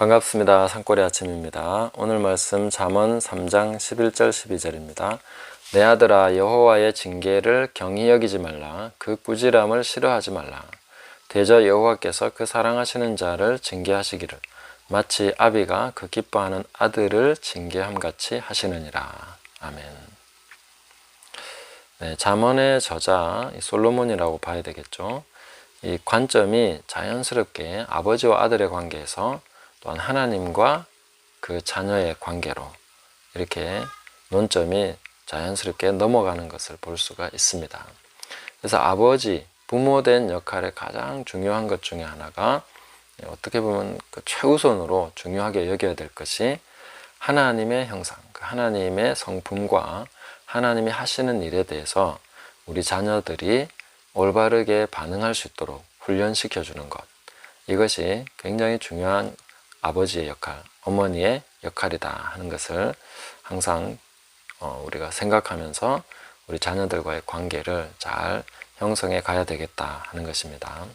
반갑습니다. 산골의 아침입니다. 오늘 말씀 잠언 3장 11절 12절입니다. 내 아들아 여호와의 징계를 경히 여기지 말라 그 꾸지람을 싫어하지 말라 대저 여호와께서 그 사랑하시는 자를 징계하시기를 마치 아비가 그 기뻐하는 아들을 징계함 같이 하시느니라. 아멘. 네, 잠언의 저자 이 솔로몬이라고 봐야 되겠죠. 이 관점이 자연스럽게 아버지와 아들의 관계에서 또한 하나님과 그 자녀의 관계로 이렇게 논점이 자연스럽게 넘어가는 것을 볼 수가 있습니다. 그래서 아버지, 부모된 역할의 가장 중요한 것 중에 하나가 어떻게 보면 그 최우선으로 중요하게 여겨야 될 것이 하나님의 형상, 그 하나님의 성품과 하나님이 하시는 일에 대해서 우리 자녀들이 올바르게 반응할 수 있도록 훈련시켜 주는 것. 이것이 굉장히 중요한 아버지의 역할, 어머니의 역할이다 하는 것을 항상 어, 우리가 생각하면서 우리 자녀들과의 관계를 잘 형성해 가야 되겠다 하는 것입니다.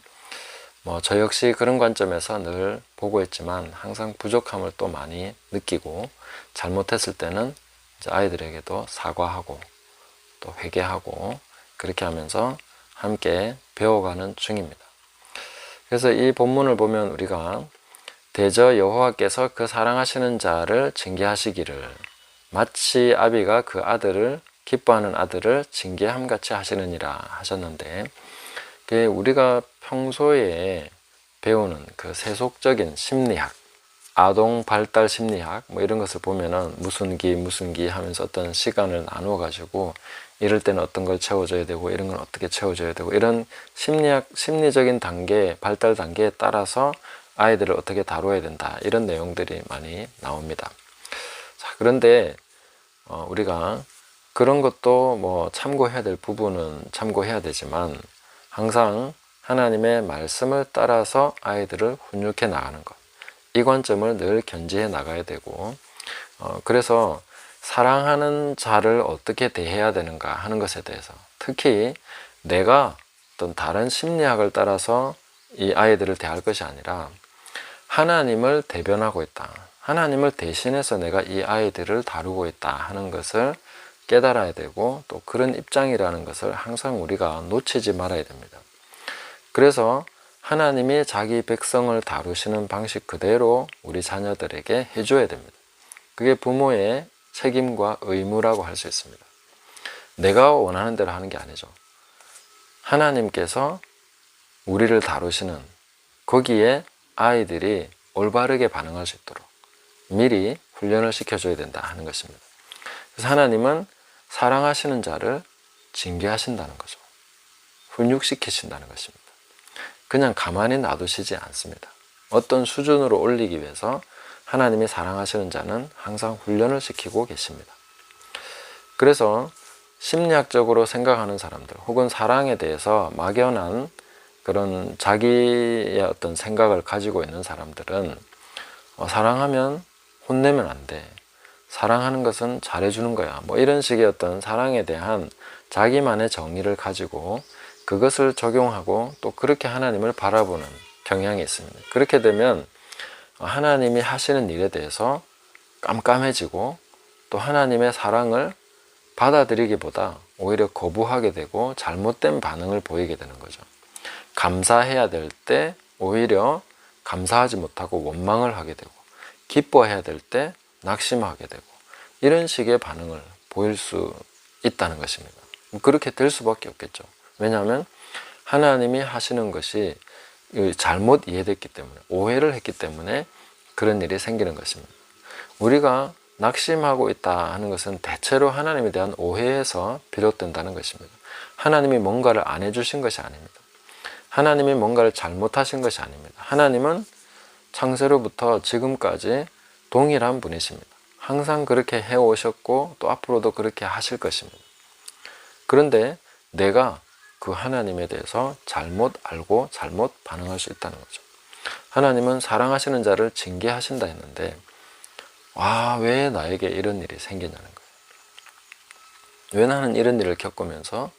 뭐, 저 역시 그런 관점에서 늘 보고 있지만 항상 부족함을 또 많이 느끼고 잘못했을 때는 아이들에게도 사과하고 또 회개하고 그렇게 하면서 함께 배워가는 중입니다. 그래서 이 본문을 보면 우리가 대저 여호와께서 그 사랑하시는 자를 징계하시기를. 마치 아비가 그 아들을 기뻐하는 아들을 징계함 같이 하시느니라 하셨는데 우리가 평소에 배우는 그 세속적인 심리학, 아동 발달 심리학 뭐 이런 것을 보면은 무슨 기 무슨 기 하면서 어떤 시간을 나누어 가지고 이럴 때는 어떤 걸 채워줘야 되고 이런 건 어떻게 채워줘야 되고 이런 심리학 심리적인 단계 발달 단계에 따라서 아이들을 어떻게 다뤄야 된다 이런 내용들이 많이 나옵니다. 자, 그런데 어, 우리가 그런 것도 뭐 참고해야 될 부분은 참고해야 되지만 항상 하나님의 말씀을 따라서 아이들을 훈육해 나가는 것. 이 관점을 늘 견지해 나가야 되고, 어, 그래서 사랑하는 자를 어떻게 대해야 되는가 하는 것에 대해서 특히 내가 어떤 다른 심리학을 따라서 이 아이들을 대할 것이 아니라 하나님을 대변하고 있다. 하나님을 대신해서 내가 이 아이들을 다루고 있다 하는 것을 깨달아야 되고 또 그런 입장이라는 것을 항상 우리가 놓치지 말아야 됩니다. 그래서 하나님이 자기 백성을 다루시는 방식 그대로 우리 자녀들에게 해줘야 됩니다. 그게 부모의 책임과 의무라고 할 수 있습니다. 내가 원하는 대로 하는 게 아니죠. 하나님께서 우리를 다루시는 거기에 아이들이 올바르게 반응할 수 있도록 미리 훈련을 시켜줘야 된다 하는 것입니다. 그래서 하나님은 사랑하시는 자를 징계하신다는 거죠. 훈육시키신다는 것입니다. 그냥 가만히 놔두시지 않습니다. 어떤 수준으로 올리기 위해서 하나님이 사랑하시는 자는 항상 훈련을 시키고 계십니다. 그래서 심리학적으로 생각하는 사람들 혹은 사랑에 대해서 막연한 그런 자기의 어떤 생각을 가지고 있는 사람들은 어, 사랑하면 혼내면 안 돼. 사랑하는 것은 잘해주는 거야. 뭐 이런 식의 어떤 사랑에 대한 자기만의 정의를 가지고 그것을 적용하고 또 그렇게 하나님을 바라보는 경향이 있습니다. 그렇게 되면 하나님이 하시는 일에 대해서 깜깜해지고 또 하나님의 사랑을 받아들이기보다 오히려 거부하게 되고 잘못된 반응을 보이게 되는 거죠. 감사해야 될 때 오히려 감사하지 못하고 원망을 하게 되고 기뻐해야 될 때 낙심하게 되고 이런 식의 반응을 보일 수 있다는 것입니다. 그렇게 될 수밖에 없겠죠. 왜냐하면 하나님이 하시는 것이 잘못 이해됐기 때문에 오해를 했기 때문에 그런 일이 생기는 것입니다. 우리가 낙심하고 있다 하는 것은 대체로 하나님에 대한 오해에서 비롯된다는 것입니다. 하나님이 뭔가를 안 해주신 것이 아닙니다. 하나님이 뭔가를 잘못하신 것이 아닙니다. 하나님은 창세로부터 지금까지 동일한 분이십니다. 항상 그렇게 해오셨고 또 앞으로도 그렇게 하실 것입니다. 그런데 내가 그 하나님에 대해서 잘못 알고 잘못 반응할 수 있다는 거죠. 하나님은 사랑하시는 자를 징계하신다 했는데 와, 왜 나에게 이런 일이 생기냐는 거예요. 왜 나는 이런 일을 겪으면서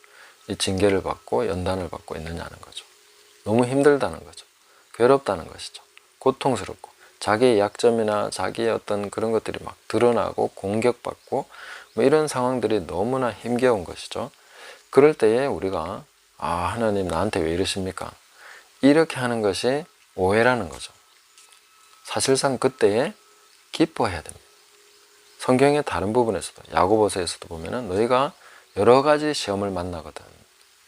이 징계를 받고 연단을 받고 있느냐는 거죠. 너무 힘들다는 거죠. 괴롭다는 것이죠. 고통스럽고 자기의 약점이나 자기의 어떤 그런 것들이 막 드러나고 공격받고 뭐 이런 상황들이 너무나 힘겨운 것이죠. 그럴 때에 우리가 아 하나님 나한테 왜 이러십니까? 이렇게 하는 것이 오해라는 거죠. 사실상 그때에 기뻐해야 됩니다. 성경의 다른 부분에서도 야고보서에서도 보면은 너희가 여러 가지 시험을 만나거든.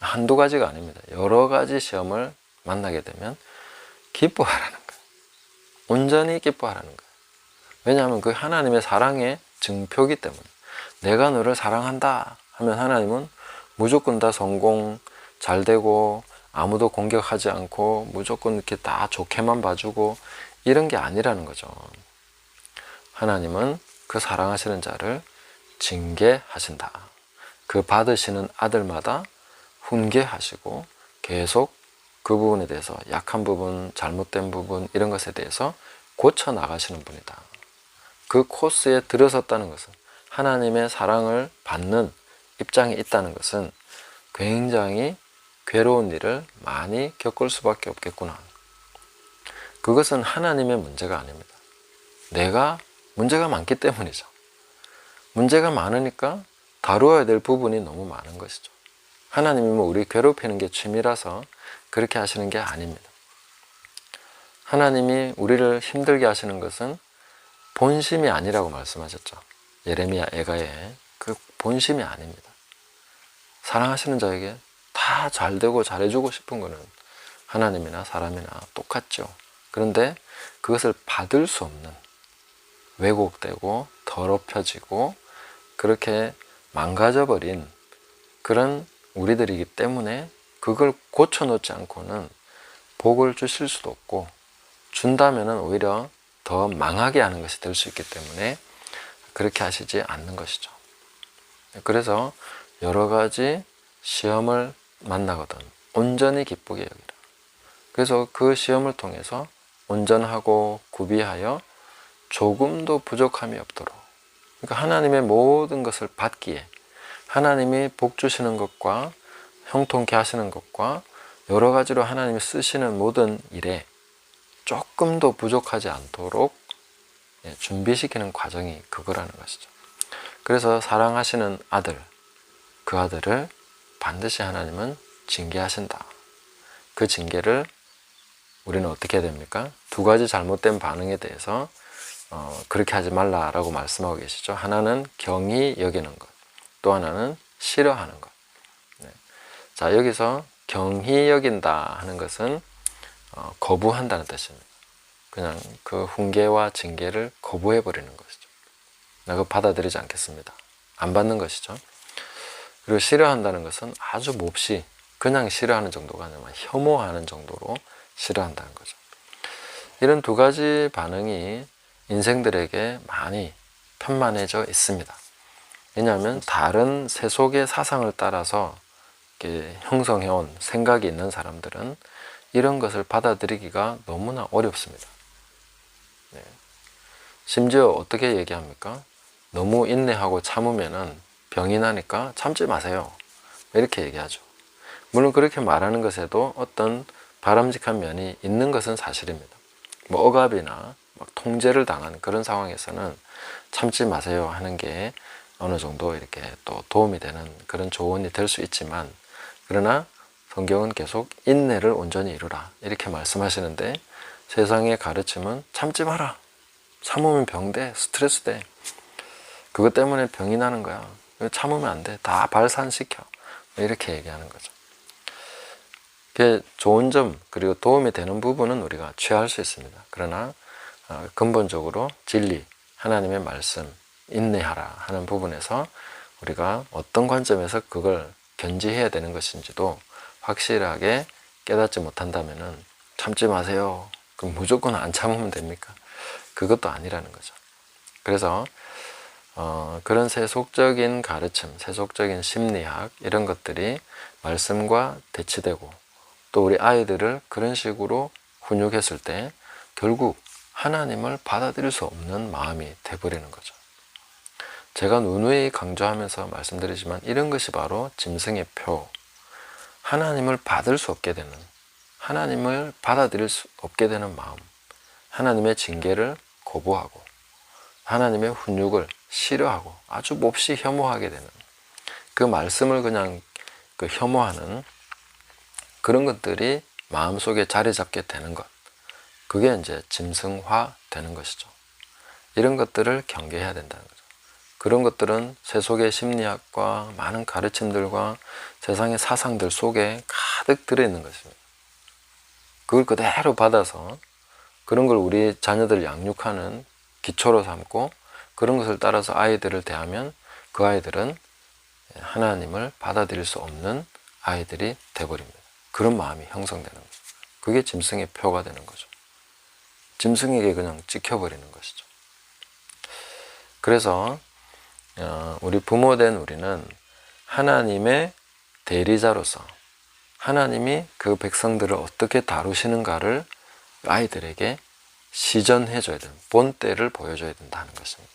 한두 가지가 아닙니다. 여러 가지 시험을 만나게 되면 기뻐하라는 거예요. 온전히 기뻐하라는 거예요. 왜냐하면 그 하나님의 사랑의 증표기 때문에 내가 너를 사랑한다 하면 하나님은 무조건 다 성공 잘 되고 아무도 공격하지 않고 무조건 이렇게 다 좋게만 봐주고 이런 게 아니라는 거죠. 하나님은 그 사랑하시는 자를 징계하신다. 그 받으시는 아들마다 훈계하시고 계속 그 부분에 대해서 약한 부분, 잘못된 부분 이런 것에 대해서 고쳐 나가시는 분이다. 그 코스에 들어섰다는 것은 하나님의 사랑을 받는 입장에 있다는 것은 굉장히 괴로운 일을 많이 겪을 수밖에 없겠구나. 그것은 하나님의 문제가 아닙니다. 내가 문제가 많기 때문이죠. 문제가 많으니까 다루어야 될 부분이 너무 많은 것이죠. 하나님이 뭐 우리 괴롭히는 게 취미라서 그렇게 하시는 게 아닙니다. 하나님이 우리를 힘들게 하시는 것은 본심이 아니라고 말씀하셨죠. 예레미야 애가에 그 본심이 아닙니다. 사랑하시는 자에게 다 잘되고 잘해주고 싶은 것은 하나님이나 사람이나 똑같죠. 그런데 그것을 받을 수 없는 왜곡되고 더럽혀지고 그렇게 망가져버린 그런 우리들이기 때문에 그걸 고쳐놓지 않고는 복을 주실 수도 없고 준다면은 오히려 더 망하게 하는 것이 될 수 있기 때문에 그렇게 하시지 않는 것이죠. 그래서 여러 가지 시험을 만나거든 온전히 기쁘게 여기라. 그래서 그 시험을 통해서 온전하고 구비하여 조금도 부족함이 없도록 그러니까 하나님의 모든 것을 받기에 하나님이 복 주시는 것과 형통케 하시는 것과 여러 가지로 하나님이 쓰시는 모든 일에 조금도 부족하지 않도록 예, 준비시키는 과정이 그거라는 것이죠. 그래서 사랑하시는 아들, 그 아들을 반드시 하나님은 징계하신다. 그 징계를 우리는 어떻게 해야 됩니까? 두 가지 잘못된 반응에 대해서 어, 그렇게 하지 말라라고 말씀하고 계시죠. 하나는 경히 여기는 것, 또 하나는 싫어하는 것. 네. 자 여기서 경히 여긴다 하는 것은 어, 거부한다는 뜻입니다. 그냥 그 훈계와 징계를 거부해 버리는 것이죠. 내가 받아들이지 않겠습니다. 안 받는 것이죠. 그리고 싫어한다는 것은 아주 몹시 그냥 싫어하는 정도가 아니라 혐오하는 정도로 싫어한다는 거죠. 이런 두 가지 반응이 인생들에게 많이 편만해져 있습니다. 왜냐하면 다른 세속의 사상을 따라서 형성해온 생각이 있는 사람들은 이런 것을 받아들이기가 너무나 어렵습니다. 네. 심지어 어떻게 얘기합니까? 너무 인내하고 참으면은 병이 나니까 참지 마세요. 이렇게 얘기하죠. 물론 그렇게 말하는 것에도 어떤 바람직한 면이 있는 것은 사실입니다. 뭐 억압이나 통제를 당한 그런 상황에서는 참지 마세요 하는 게 어느 정도 이렇게 또 도움이 되는 그런 조언이 될 수 있지만 그러나 성경은 계속 인내를 온전히 이루라. 이렇게 말씀하시는데 세상의 가르침은 참지 마라. 참으면 병돼 스트레스 돼. 그것 때문에 병이 나는 거야. 참으면 안돼다 발산시켜. 이렇게 얘기하는 거죠. 그 좋은 점 그리고 도움이 되는 부분은 우리가 취할 수 있습니다. 그러나 어, 근본적으로 진리 하나님의 말씀 인내하라 하는 부분에서 우리가 어떤 관점에서 그걸 견지해야 되는 것인지도 확실하게 깨닫지 못한다면 참지 마세요. 그럼 무조건 안 참으면 됩니까? 그것도 아니라는 거죠. 그래서 어, 그런 세속적인 가르침, 세속적인 심리학 이런 것들이 말씀과 대치되고 또 우리 아이들을 그런 식으로 훈육했을 때 결국 하나님을 받아들일 수 없는 마음이 돼버리는 거죠. 제가 누누이 강조하면서 말씀드리지만 이런 것이 바로 짐승의 표, 하나님을 받을 수 없게 되는, 하나님을 받아들일 수 없게 되는 마음, 하나님의 징계를 거부하고 하나님의 훈육을 싫어하고 아주 몹시 혐오하게 되는 그 말씀을 그냥 그 혐오하는 그런 것들이 마음속에 자리 잡게 되는 것. 그게 이제 짐승화 되는 것이죠. 이런 것들을 경계해야 된다는 거죠. 그런 것들은 세속의 심리학과 많은 가르침들과 세상의 사상들 속에 가득 들어있는 것입니다. 그걸 그대로 받아서 그런 걸 우리 자녀들 양육하는 기초로 삼고 그런 것을 따라서 아이들을 대하면 그 아이들은 하나님을 받아들일 수 없는 아이들이 돼버립니다. 그런 마음이 형성되는 거죠. 그게 짐승의 표가 되는 거죠. 짐승에게 그냥 찍혀버리는 것이죠. 그래서 어, 우리 부모된 우리는 하나님의 대리자로서 하나님이 그 백성들을 어떻게 다루시는가를 아이들에게 시전해 줘야 되는 본때를 보여줘야 된다는 것입니다.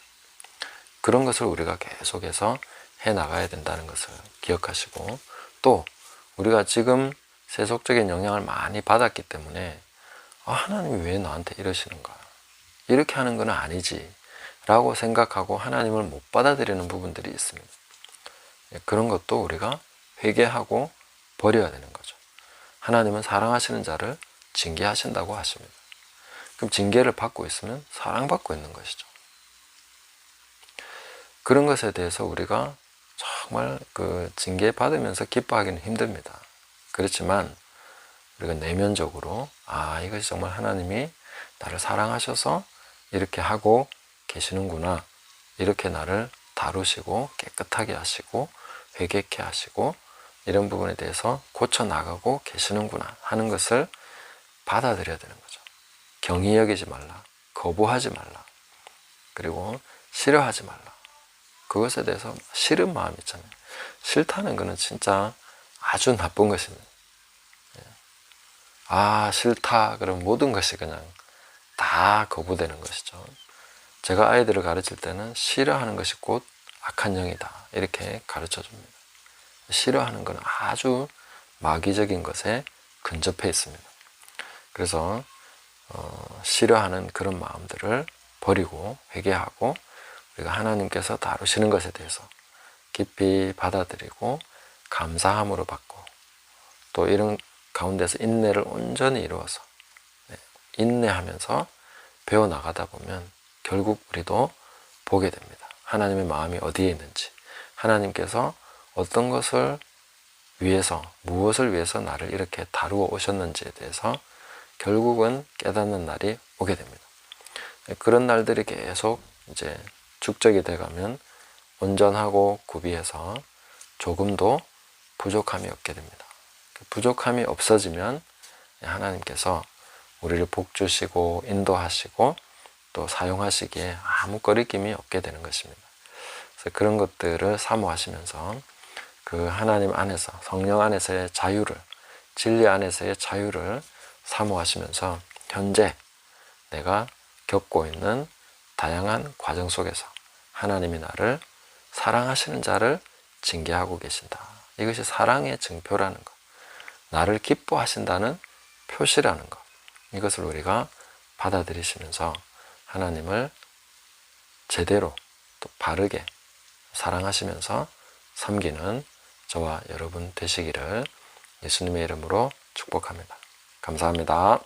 그런 것을 우리가 계속해서 해 나가야 된다는 것을 기억하시고 또 우리가 지금 세속적인 영향을 많이 받았기 때문에 아, 하나님이 왜 나한테 이러시는가 이렇게 하는 건 아니지 라고 생각하고 하나님을 못 받아들이는 부분들이 있습니다. 예, 그런 것도 우리가 회개하고 버려야 되는 거죠. 하나님은 사랑하시는 자를 징계하신다고 하십니다. 그럼 징계를 받고 있으면 사랑받고 있는 것이죠. 그런 것에 대해서 우리가 정말 그 징계 받으면서 기뻐하기는 힘듭니다. 그렇지만 우리가 내면적으로 아 이것이 정말 하나님이 나를 사랑하셔서 이렇게 하고 계시는구나 이렇게 나를 다루시고 깨끗하게 하시고 회개케 하시고 이런 부분에 대해서 고쳐 나가고 계시는구나 하는 것을 받아들여야 되는 거죠. 경히 여기지 말라, 거부하지 말라, 그리고 싫어하지 말라. 그것에 대해서 싫은 마음 있잖아요. 싫다는 것은 진짜 아주 나쁜 것입니다. 예. 아, 싫다. 그럼 모든 것이 그냥 다 거부되는 것이죠. 제가 아이들을 가르칠 때는 싫어하는 것이 곧 악한 영이다. 이렇게 가르쳐 줍니다. 싫어하는 것은 아주 마귀적인 것에 근접해 있습니다. 그래서 어, 싫어하는 그런 마음들을 버리고 회개하고 우리가 하나님께서 다루시는 것에 대해서 깊이 받아들이고 감사함으로 받고 또 이런 가운데서 인내를 온전히 이루어서 네, 인내하면서 배워 나가다 보면 결국 우리도 보게 됩니다. 하나님의 마음이 어디에 있는지 하나님께서 어떤 것을 위해서 무엇을 위해서 나를 이렇게 다루어 오셨는지에 대해서 결국은 깨닫는 날이 오게 됩니다. 네, 그런 날들이 계속 이제 축적이 돼가면 온전하고 구비해서 조금도 부족함이 없게 됩니다. 그 부족함이 없어지면 하나님께서 우리를 복주시고 인도하시고 또 사용하시기에 아무 거리낌이 없게 되는 것입니다. 그래서 그런 것들을 사모하시면서 그 하나님 안에서 성령 안에서의 자유를 진리 안에서의 자유를 사모하시면서 현재 내가 겪고 있는 다양한 과정 속에서 하나님이 나를 사랑하시는 자를 징계하고 계신다. 이것이 사랑의 증표라는 것. 나를 기뻐하신다는 표시라는 것. 이것을 우리가 받아들이시면서 하나님을 제대로 또 바르게 사랑하시면서 섬기는 저와 여러분 되시기를 예수님의 이름으로 축복합니다. 감사합니다.